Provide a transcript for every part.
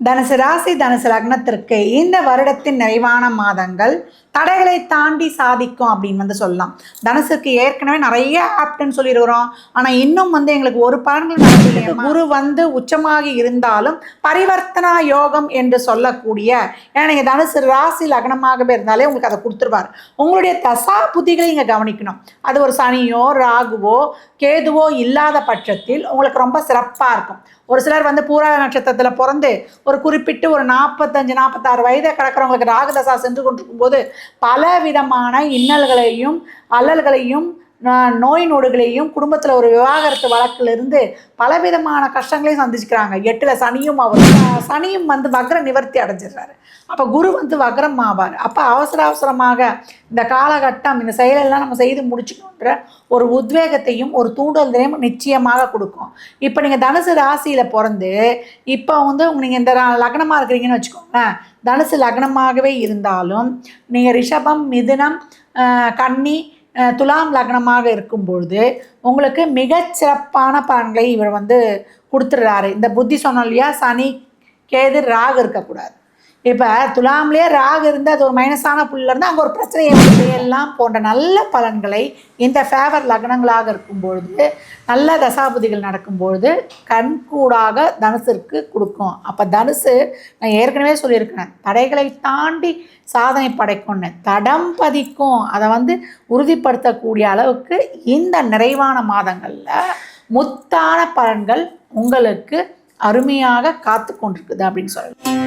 தனுசு ராசி தனுசு லக்னத்திற்கு இந்த வருடத்தின் நிறைவான மாதங்கள் தடைகளை தாண்டி சாதிக்கும் அப்படின்னு வந்து சொல்லலாம். தனுசுக்கு ஏற்கனவே நிறைய ஆப்டுன்னு சொல்லியிருக்கிறோம் ஆனால் இன்னும் வந்து எங்களுக்கு ஒரு பலன்கள் குரு வந்து உச்சமாகி இருந்தாலும் பரிவர்த்தனா யோகம் என்று சொல்லக்கூடிய ஏன்னா நீங்கள் தனுசு ராசி லக்னமாகவே இருந்தாலே உங்களுக்கு அதை கொடுத்துருவார். உங்களுடைய தசா புத்திகளை இங்கே கவனிக்கணும். அது ஒரு சனியோ ராகுவோ கேதுவோ இல்லாத பட்சத்தில் உங்களுக்கு ரொம்ப சிறப்பாக இருக்கும். ஒரு சிலர் வந்து பூராட நட்சத்திரத்தில் பிறந்து ஒரு குறிப்பிட்டு ஒரு நாற்பத்தஞ்சு நாற்பத்தாறு வயதை கிடக்கிறவங்களுக்கு ராகுதசா சென்று கொண்டிருக்கும் போது பல விதமான இன்னல்களையும் அல்லல்களையும் நோய் நொடுகளையும் குடும்பத்தில் ஒரு விவாகரத்து வழக்கிலிருந்து பலவிதமான கஷ்டங்களையும் சந்திச்சுக்கிறாங்க. எட்டில் சனியும் அவர். சனியும் வந்து வக்ர நிவர்த்தி அடைஞ்சிடுறாரு. அப்போ குரு வந்து வக்ரம் ஆவார். அப்போ அவசர அவசரமாக இந்த காலகட்டம் இந்த செயலெல்லாம் நம்ம செய்து முடிச்சுக்கணுன்ற ஒரு உத்வேகத்தையும் ஒரு தூண்டுதலையும் நிச்சயமாக கொடுக்கும். இப்போ நீங்கள் தனுசு ராசியில் பிறந்து இப்போ வந்து நீங்கள் இந்த லக்னமாக இருக்கிறீங்கன்னு வச்சுக்கோங்களேன். தனுசு லக்னமாகவே இருந்தாலும் நீங்கள் ரிஷபம் மிதுனம் கன்னி துலாம் லக்னமாக இருக்கும் பொழுது உங்களுக்கு மிகச்சிறப்பான பலன்களை இவர் வந்து கொடுத்துட்றாரு. இந்த புத்தி சொன்னோம் இல்லையா? சனி கேது ராகு இருக்கக்கூடாது. இப்போ துலாம்லேயே ராகு இருந்து அது ஒரு மைனஸான புள்ளில இருந்து அங்கே ஒரு பிரச்சனை எல்லாம் போன்ற நல்ல பலன்களை இந்த ஃபேவர் லக்னங்களாக இருக்கும்பொழுது நல்ல தசாபுதிகள் நடக்கும்பொழுது கண்கூடாக தனுசிற்கு கொடுக்கும். அப்போ தனுசு நான் ஏற்கனவே சொல்லியிருக்கிறேன் தடைகளை தாண்டி சாதனை படைக்கும்னு தடம் பதிக்கும். அதை வந்து உறுதிப்படுத்தக்கூடிய அளவுக்கு இந்த நிறைவான மாதங்களில் முத்தான பலன்கள் உங்களுக்கு அருமையாக காத்து கொண்டிருக்குது அப்படின்னு சொல்லலாம்.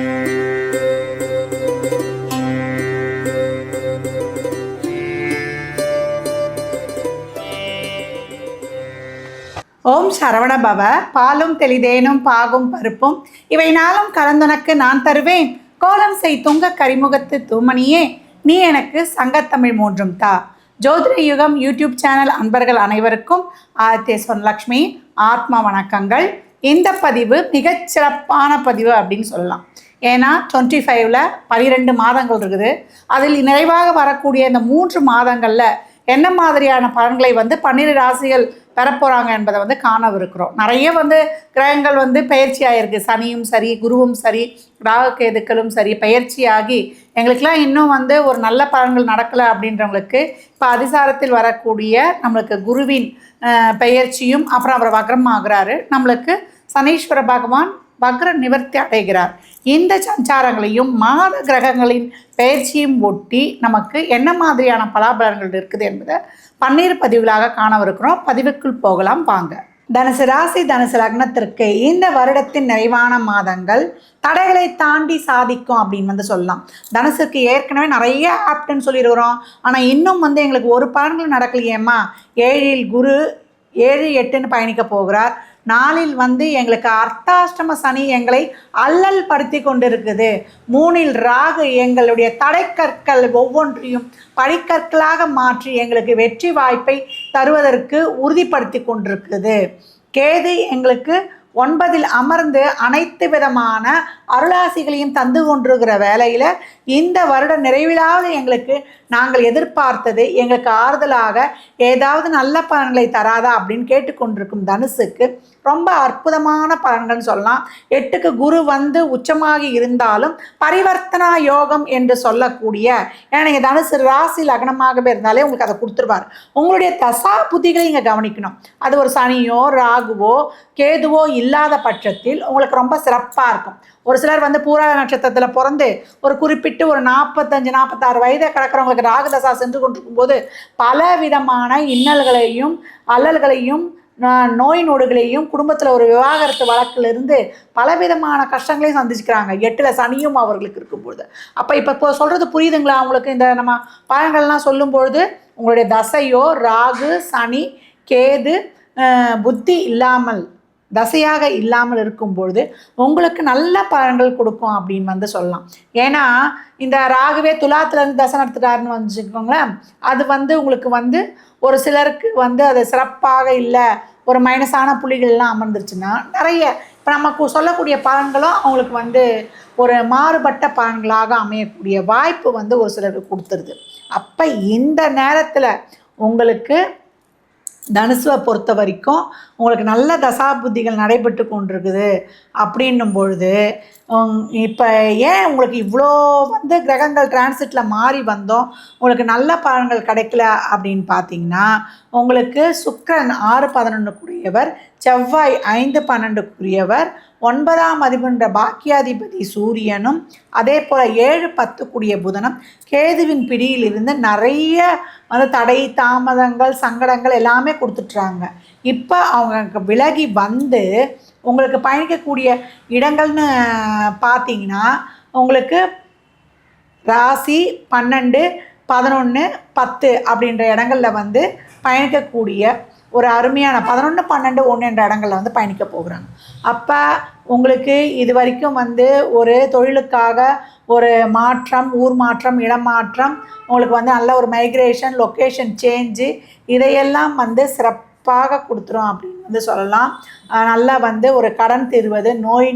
ஓம் சரவண பவ. பாலும் தெளிதேனும் பாகும் பருப்பும். இவை நாளும் கலந்துனக்கு நான் தருவேன். கோலம் செய் துங்க கரிமுகத்து தூமணியே. நீ எனக்கு சங்கத்தமிழ் மூன்றும் தா. ஜோதிட யுகம் யூடியூப் சேனல் அன்பர்கள் அனைவருக்கும் ஆதித்யஸ்வன் லக்ஷ்மி ஆத்மா வணக்கங்கள். இந்த பதிவு மிகச்சிறப்பான பதிவு அப்படின்னு சொல்லலாம். ஏன்னா டுவெண்ட்டி ஃபைவ்ல பனிரெண்டு மாதங்கள் இருக்குது. அதில் நிறைவாக வரக்கூடிய இந்த மூன்று மாதங்களில் என்ன மாதிரியான பலன்களை வந்து பன்னிரு ராசிகள் பெறப்போகிறாங்க என்பதை வந்து காணவிருக்கிறோம். நிறைய வந்து கிரகங்கள் வந்து பயிற்சியாகிருக்கு சனியும் சரி குருவும் சரி ராககேதுக்களும் சரி பயிற்சியாகி எங்களுக்கெல்லாம் இன்னும் வந்து ஒரு நல்ல பலன்கள் நடக்கலை அப்படின்றவங்களுக்கு இப்போ அதிசாரத்தில் வரக்கூடிய நம்மளுக்கு குருவின் பயிற்சியும் அப்புறம் அவர் வக்ரம் ஆகிறாரு நம்மளுக்கு சனீஸ்வர பகவான் வக்ர நிவர்த்தி அடைகிறார். இந்த சஞ்சாரங்களையும் மாத கிரகங்களின் பெயர்ச்சியும் ஒட்டி நமக்கு என்ன மாதிரியான பலாபலன்கள் இருக்குது என்பதை பன்னீர் பதிவுகளாக காணவிருக்கிறோம். பதிவுக்குள் போகலாம் வாங்க. தனுசு ராசி தனுசு லக்னத்திற்கு இந்த வருடத்தின் நிறைவான மாதங்கள் தடைகளை தாண்டி சாதிக்கும் அப்படின்னு வந்து சொல்லலாம். தனுசுக்கு ஏற்கனவே நிறைய ஆப்ட்னு சொல்லியிருக்கிறோம். ஆனால் இன்னும் வந்து எங்களுக்கு ஒரு பலன்கள் நடக்கலையேம்மா. ஏழில் குரு ஏழு எட்டுன்னு பயணிக்க போகிறார். நாளில் வந்து எங்களுக்கு அர்த்தாஷ்டம சனி எங்களை அல்லல் படுத்தி கொண்டிருக்குது. மூணில் ராகு எங்களுடைய தடைக்கற்கள் ஒவ்வொன்றையும் படிக்கற்களாக மாற்றி எங்களுக்கு வெற்றி வாய்ப்பை தருவதற்கு உறுதிப்படுத்தி கொண்டிருக்குது. கேது எங்களுக்கு ஒன்பதில் அமர்ந்து அனைத்து விதமான அருளாசிகளையும் தந்து கொண்டிருக்கிற வேலையில் இந்த வருட நிறைவிலாவது எங்களுக்கு நாங்கள் எதிர்பார்த்தது எங்களுக்கு ஆறுதலாக ஏதாவது நல்ல பலன்களை தராதா அப்படின்னு கேட்டுக்கொண்டிருக்கும் தனுசுக்கு ரொம்ப அற்புதமான பலன்கள்னு சொல்லலாம். எட்டுக்கு குரு வந்து உச்சமாகி இருந்தாலும் பரிவர்த்தனா யோகம் என்று சொல்லக்கூடிய ஏன்னா நீங்கள் தனுசு ராசி லக்னமாகவே இருந்தாலே உங்களுக்கு அதை கொடுத்துருவார். உங்களுடைய தசா புத்திகளை இங்கே கவனிக்கணும். அது ஒரு சனியோ ராகுவோ கேதுவோ இல்லாத பட்சத்தில் உங்களுக்கு ரொம்ப சிறப்பாக இருக்கும். ஒரு சிலர் வந்து பூராட நட்சத்திரத்தில் பிறந்து ஒரு குறிப்பிட்டு ஒரு நாற்பத்தஞ்சு நாற்பத்தாறு வயதை கிடக்கிறவங்களுக்கு ராகுதசா சென்று கொண்டிருக்கும்போது பல விதமான இன்னல்களையும் அல்லல்களையும் நோய் நொடுகளையும் குடும்பத்தில் ஒரு விவாகரத்து வழக்கிலிருந்து பலவிதமான கஷ்டங்களையும் சந்திச்சுக்கிறாங்க. எட்டில் சனியும் அவர்களுக்கு இருக்கும்பொழுது. அப்போ இப்போ இப்போ சொல்கிறது புரியுதுங்களா அவங்களுக்கு இந்த நம்ம பழங்கள்லாம் சொல்லும்பொழுது உங்களுடைய தசையோ ராகு சனி கேது புத்தி இல்லாமல் தசையாக இல்லாமல் இருக்கும் பொழுது உங்களுக்கு நல்ல பலன்கள் கொடுக்கும் அப்படின்னு வந்து சொல்லலாம். ஏன்னா இந்த ராகுவே துலாத்துலேருந்து தசை நடத்துட்டாருன்னு வச்சுக்கோங்களேன் அது வந்து உங்களுக்கு வந்து ஒரு சிலருக்கு வந்து அது சிறப்பாக இல்லை ஒரு மைனஸான புள்ளிகள்லாம் அமர்ந்துருச்சுன்னா நிறைய இப்போ நமக்கு சொல்லக்கூடிய பலன்களும் அவங்களுக்கு வந்து ஒரு மாறுபட்ட பலன்களாக அமையக்கூடிய வாய்ப்பு வந்து ஒரு சிலருக்கு கொடுத்துருது. அப்போ இந்த நேரத்தில் உங்களுக்கு தனுசுவை பொறுத்த வரைக்கும் உங்களுக்கு நல்ல தசாபுத்திகள் நடைபெற்று கொண்டிருக்குது அப்படின்னும் பொழுது இப்போ ஏன் உங்களுக்கு இவ்வளோ வந்து கிரகங்கள் டிரான்சிட்டில் மாறி வந்தோம்? உங்களுக்கு நல்ல பலன்கள் கிடைக்கல அப்படின்னு பார்த்தீங்கன்னா உங்களுக்கு சுக்கிரன் ஆறு பதினொன்றுக்குரியவர் செவ்வாய் ஐந்து பன்னெண்டுக்குரியவர். ஒன்பதாம் அதிபன்ற பாக்கியாதிபதி சூரியனும் அதே போல் ஏழு பத்துக்குரிய புதனும் கேதுவின் பிடியிலிருந்து நிறைய வந்து தடை தாமதங்கள் சங்கடங்கள் எல்லாமே கொடுத்துட்றாங்க. இப்போ அவங்க விலகி வந்து உங்களுக்கு பயணிக்கக்கூடிய இடங்கள்னு பார்த்தீங்கன்னா உங்களுக்கு ராசி பன்னெண்டு பதினொன்று பத்து அப்படின்ற இடங்களில் வந்து பயணிக்கக்கூடிய ஒரு அருமையான பதினொன்று பன்னெண்டு ஒன்று என்ற இடங்களில் வந்து பயணிக்க போகிறாங்க. அப்போ உங்களுக்கு இது வரைக்கும் வந்து ஒரு தொழிலுக்காக ஒரு மாற்றம் ஊர் மாற்றம் இடம் மாற்றம் உங்களுக்கு வந்து நல்ல ஒரு மைக்ரேஷன் லொக்கேஷன் சேஞ்சு இதையெல்லாம் வந்து சிறப்பாக கொடுத்துரும் அப்படின்னு வந்து சொல்லலாம். நல்லா வந்து ஒரு கடன் தீர்வது நோய்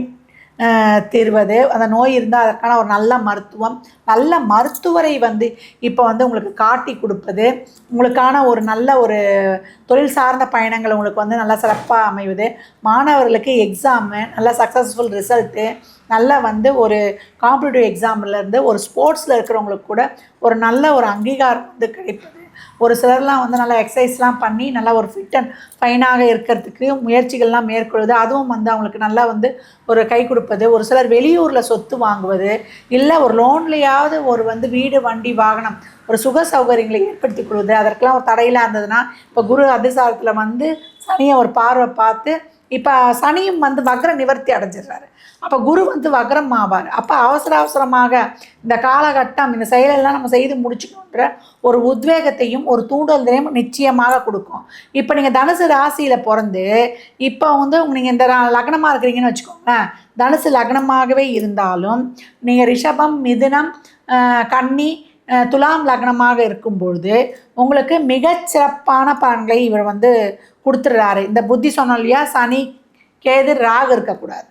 தீர்வது. அந்த நோய் இருந்தால் அதற்கான ஒரு நல்ல மருத்துவம். நல்ல மருத்துவரை வந்து இப்போ வந்து உங்களுக்கு காட்டி கொடுப்பது. உங்களுக்கான ஒரு நல்ல ஒரு தொழில் சார்ந்த பயணங்கள் உங்களுக்கு வந்து நல்லா சிறப்பாக அமைவது. மாணவர்களுக்கு எக்ஸாமு நல்ல சக்ஸஸ்ஃபுல் ரிசல்ட்டு நல்ல வந்து ஒரு காம்படிட்டிவ் எக்ஸாம்லேருந்து ஒரு ஸ்போர்ட்ஸில் இருக்கிறவங்களுக்கு கூட ஒரு நல்ல ஒரு அங்கீகாரம் வந்து கிடைப்பது. ஒரு சிலர்லாம் வந்து நல்லா எக்ஸசைஸ்லாம் பண்ணி நல்லா ஒரு ஃபிட் அண்ட் ஃபைனாக இருக்கிறதுக்கு முயற்சிகள்லாம் மேற்கொள்வது அதுவும் வந்து அவங்களுக்கு நல்லா வந்து ஒரு கை கொடுப்பது ஒரு சிலர் வெளியூரில் சொத்து வாங்குவது இல்லை ஒரு லோன்லையாவது ஒரு வந்து வீடு வண்டி வாகனம் ஒரு சுக சௌகரியங்களை ஏற்படுத்தி கொள்வது அதற்கெல்லாம் ஒரு தடையிலாக இருந்ததுன்னா இப்போ குரு அதிசாரத்தில் வந்து சனியை ஒரு பார்வை பார்த்து இப்போ சனியும் வந்து வக்ர நிவர்த்தி அடைஞ்சிடுறாரு. அப்போ குரு வந்து வக்ரம் ஆவார். அப்போ அவசர அவசரமாக இந்த காலகட்டம் இந்த செயலெல்லாம் நம்ம செய்து முடிச்சுக்கணுன்ற ஒரு உத்வேகத்தையும் ஒரு தூண்டுதலையும் நிச்சயமாக கொடுக்கும். இப்போ நீங்கள் தனுசு ராசியில் பிறந்து இப்போ வந்து நீங்கள் இந்த லக்னமாக இருக்கிறீங்கன்னு வச்சுக்கோங்களேன். தனுசு லக்னமாகவே இருந்தாலும் நீங்கள் ரிஷபம் மிதுனம் கன்னி துலாம் லக்னமாக இருக்கும் பொழுது உங்களுக்கு மிகச்சிறப்பான பலன்களை இவர் வந்து கொடுத்துட்றாரு. இந்த புத்தி சொன்னோம் இல்லையா? சனி கேது ராகு இருக்கக்கூடாது.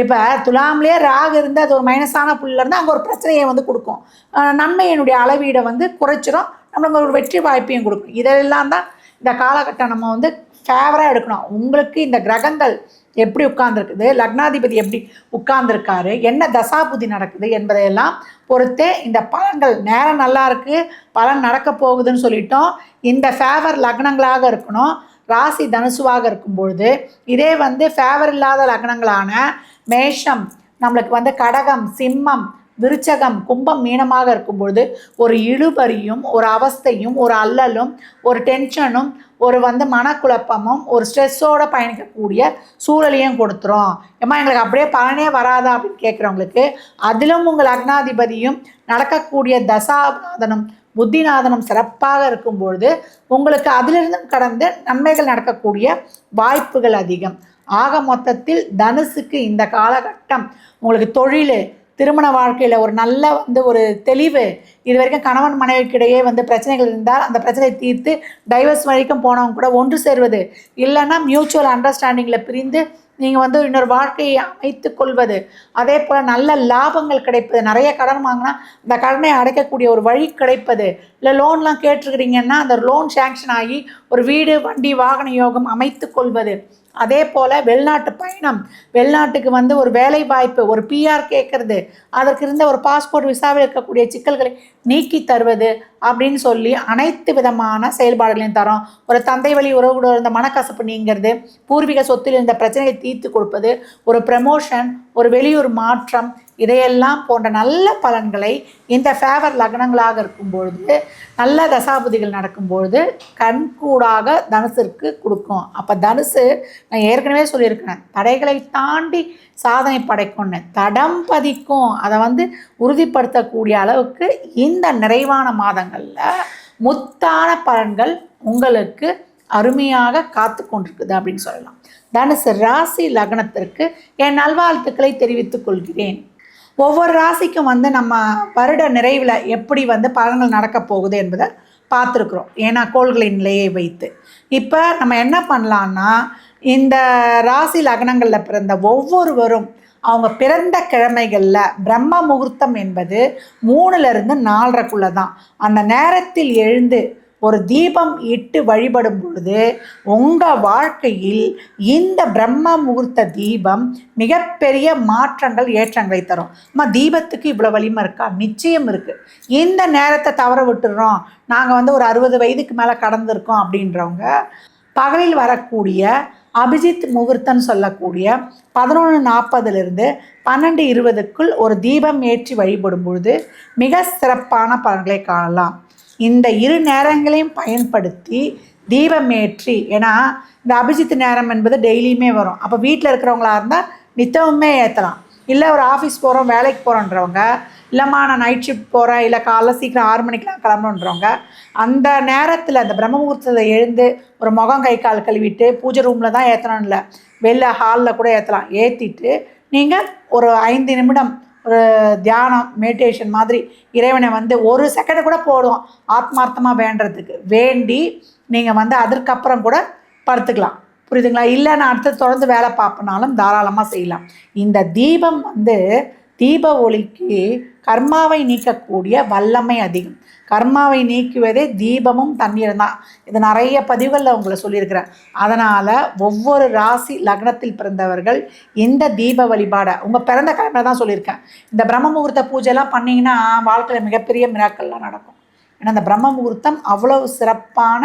இப்போ துலாம்லேயே ராகு இருந்து அது ஒரு மைனஸான புள்ளில் இருந்து அங்கே ஒரு பிரச்சனையை வந்து கொடுக்கும். நம்ம நன்மையினுடைய அளவீடை வந்து குறைச்சிரும். நம்மளுக்கு ஒரு வெற்றி வாய்ப்பையும் கொடுக்கும். இதெல்லாம் தான் இந்த காலகட்டம் நம்ம வந்து ஃபேவராக எடுக்கணும். உங்களுக்கு இந்த கிரகங்கள் எப்படி உட்கார்ந்துருக்குது? லக்னாதிபதி எப்படி உட்கார்ந்துருக்காரு? என்ன தசாபுதி நடக்குது என்பதையெல்லாம் பொறுத்தே இந்த பலன்கள் நேரம் நல்லா இருக்குது பலன் நடக்க போகுதுன்னு சொல்லிட்டோம். இந்த ஃபேவர் லக்னங்களாக இருக்கணும். ராசி தனுசுவாக இருக்கும் பொழுது இதே வந்து ஃபேவர் இல்லாத லக்னங்களான மேஷம் நம்மளுக்கு வந்து கடகம் சிம்மம் விருச்சகம் கும்பம் மீனமாக இருக்கும் பொழுது ஒரு இழுபறியும் ஒரு அவஸ்தையும் ஒரு அல்லலும் ஒரு டென்ஷனும் ஒரு வந்து மனக்குழப்பமும் ஒரு ஸ்ட்ரெஸ்ஸோட பயணிக்கக்கூடிய சூழலையும் கொடுத்துரும். ஏமா எங்களுக்கு அப்படியே பலனே வராதா அப்படின்னு கேட்குறவங்களுக்கு அதிலும் உங்கள் லக்னாதிபதியும் நடக்கக்கூடிய தசாநாதனும் புத்திநாதனம் சிறப்பாக இருக்கும் பொழுது உங்களுக்கு அதிலிருந்தும் கடந்து நன்மைகள் நடக்கக்கூடிய வாய்ப்புகள் அதிகம். ஆக மொத்தத்தில் தனுசுக்கு இந்த காலகட்டம் உங்களுக்கு தொழில் திருமண வாழ்க்கையில் ஒரு நல்ல வந்து ஒரு தெளிவு. இது வரைக்கும் கணவன் மனைவிக்கிடையே வந்து பிரச்சனைகள் இருந்தால் அந்த பிரச்சனையை தீர்த்து டைவர்ஸ் வரைக்கும் போனவங்க கூட ஒன்று சேர்வது. இல்லைன்னா மியூச்சுவல் அண்டர்ஸ்டாண்டிங்கில் பிரிந்து நீங்கள் வந்து இன்னொரு வாழ்க்கையை அமைத்து கொள்வது. அதே போல் நல்ல லாபங்கள் கிடைப்பது. நிறைய கடன் வாங்கினா அந்த கடனை அடைக்கக்கூடிய ஒரு வழி கிடைப்பது. இல்லை லோன்லாம் கேட்டிருக்கிறீங்கன்னா அந்த லோன் சேங்ஷன் ஆகி ஒரு வீடு வண்டி வாகன யோகம் அமைத்து கொள்வது. அதே போல் வெளிநாட்டு பயணம். வெளிநாட்டுக்கு வந்து ஒரு வேலை வாய்ப்பு ஒரு பிஆர் கேட்குறது அதற்கு இருந்த ஒரு பாஸ்போர்ட் விசாவில் இருக்கக்கூடிய சிக்கல்களை நீக்கி தருவது அப்படின்னு சொல்லி அனைத்து விதமான செயல்பாடுகளையும் தரோம். ஒரு தந்தை வழி உறவுகளோட இருந்த மனக்கசப்பு நீங்கிறது பூர்வீக சொத்தில் இருந்த பிரச்சனையை தீர்த்து கொடுப்பது ஒரு ப்ரமோஷன் ஒரு வெளியூர் மாற்றம் இதையெல்லாம் போன்ற நல்ல பலன்களை இந்த ஃபேவர் லக்னங்களாக இருக்கும்பொழுது நல்ல தசாபுதிகள் நடக்கும் பொழுது கண்கூடாக தனுசிற்கு கொடுக்கும். அப்போ தனுசு நான் ஏற்கனவே சொல்லியிருக்கிறேன் தடைகளை தாண்டி சாதனை படைக்கும்னு. தடம் பதிக்கும். அதை வந்து உறுதிப்படுத்தக்கூடிய அளவுக்கு இந்த நிறைவான மாதங்களில் முத்தான பலன்கள் உங்களுக்கு அருமையாக காத்து கொண்டிருக்குது அப்படின்னு சொல்லலாம். தனுசு ராசி லக்னத்திற்கு என் நல்வாழ்த்துக்களை தெரிவித்துக் கொள்கிறேன். ஒவ்வொரு ராசிக்கும் வந்து நம்ம வருட நிறைவில் எப்படி வந்து பலன்கள் நடக்க போகுது என்பதை பார்த்துருக்குறோம். ஏன்னா கோள்களின் நிலையை வைத்து. இப்போ நம்ம என்ன பண்ணலான்னா இந்த ராசி லக்னங்களில் பிறந்த ஒவ்வொருவரும் அவங்க பிறந்த கிழமைகளில் பிரம்ம முகூர்த்தம் என்பது மூணுலேருந்து நாலரைக்குள்ளே தான் அந்த நேரத்தில் எழுந்து ஒரு தீபம் இட்டு வழிபடும் பொழுது உங்கள் வாழ்க்கையில் இந்த பிரம்ம முகூர்த்த தீபம் மிகப்பெரிய மாற்றங்கள் ஏற்றங்களை தரும். அம்மா தீபத்துக்கு இவ்வளோ வலிமை இருக்கா? நிச்சயம் இருக்குது இந்த நேரத்தை தவற விட்டுடுறோம் நாங்கள் வந்து ஒரு அறுபது வயதுக்கு மேலே கடந்திருக்கோம் அப்படின்றவங்க பகலில் வரக்கூடிய அபிஜித் முகூர்த்தம் சொல்லக்கூடிய பதினொன்று நாற்பதுலேருந்து பன்னெண்டு இருபதுக்குள் ஒரு தீபம் ஏற்றி வழிபடும் பொழுது மிக சிறப்பான பலன்களை காணலாம். இந்த இரு நேரங்களையும் பயன்படுத்தி தீபம் ஏற்றி ஏன்னா இந்த அபிஜித் நேரம் என்பது டெய்லியுமே வரும். அப்போ வீட்டில் இருக்கிறவங்களா இருந்தால் நித்தமுமே ஏற்றலாம் இல்லை ஒரு ஆஃபீஸ் போகிறோம் வேலைக்கு போகிறோன்றவங்க இல்லைம்மா நான் நைட் ஷிஃப்ட் போகிறேன் இல்லை காலைல சீக்கிரம் ஆறு மணிக்கெலாம் கிளம்பணுன்றவங்க அந்த நேரத்தில் அந்த பிரம்ம எழுந்து ஒரு முகம் கை கால் கழுவிட்டு பூஜை ரூமில் தான் ஏற்றணும் இல்லை வெளில ஹாலில் கூட ஏற்றலாம் ஏற்றிட்டு நீங்கள் ஒரு ஐந்து நிமிடம் ஒரு தியானம் மெடிடேஷன் மாதிரி இறைவனை வந்து ஒரு செகண்ட் கூட போடுவோம் ஆத்மார்த்தமாக வேண்டுறதுக்கு. வேண்டி நீங்கள் வந்து அதற்கப்புறம் கூட படுத்துக்கலாம். புரியுதுங்களா? இல்லை நான் அடுத்து தொடர்ந்து வேலை பார்ப்பனாலும் தாராளமாக செய்யலாம். இந்த தீபம் வந்து தீப ஒளிக்கு கர்மாவை நீக்கக்கூடிய வல்லமை அதிகம். கர்மாவை நீக்குவதே தீபமும் தண்ணீரும் தான். இது நிறைய பதிவுகளில் உங்களை சொல்லியிருக்கிறேன். அதனால் ஒவ்வொரு ராசி லக்னத்தில் பிறந்தவர்கள் இந்த தீப வழிபாடை உங்கள் பிறந்த கிழமை தான் சொல்லியிருக்கேன். இந்த பிரம்ம முகூர்த்த பூஜைலாம் பண்ணிங்கன்னா வாழ்க்கையில் மிகப்பெரிய மிராக்கள்லாம் நடக்கும். ஏன்னா அந்த பிரம்ம முகூர்த்தம் அவ்வளவு சிறப்பான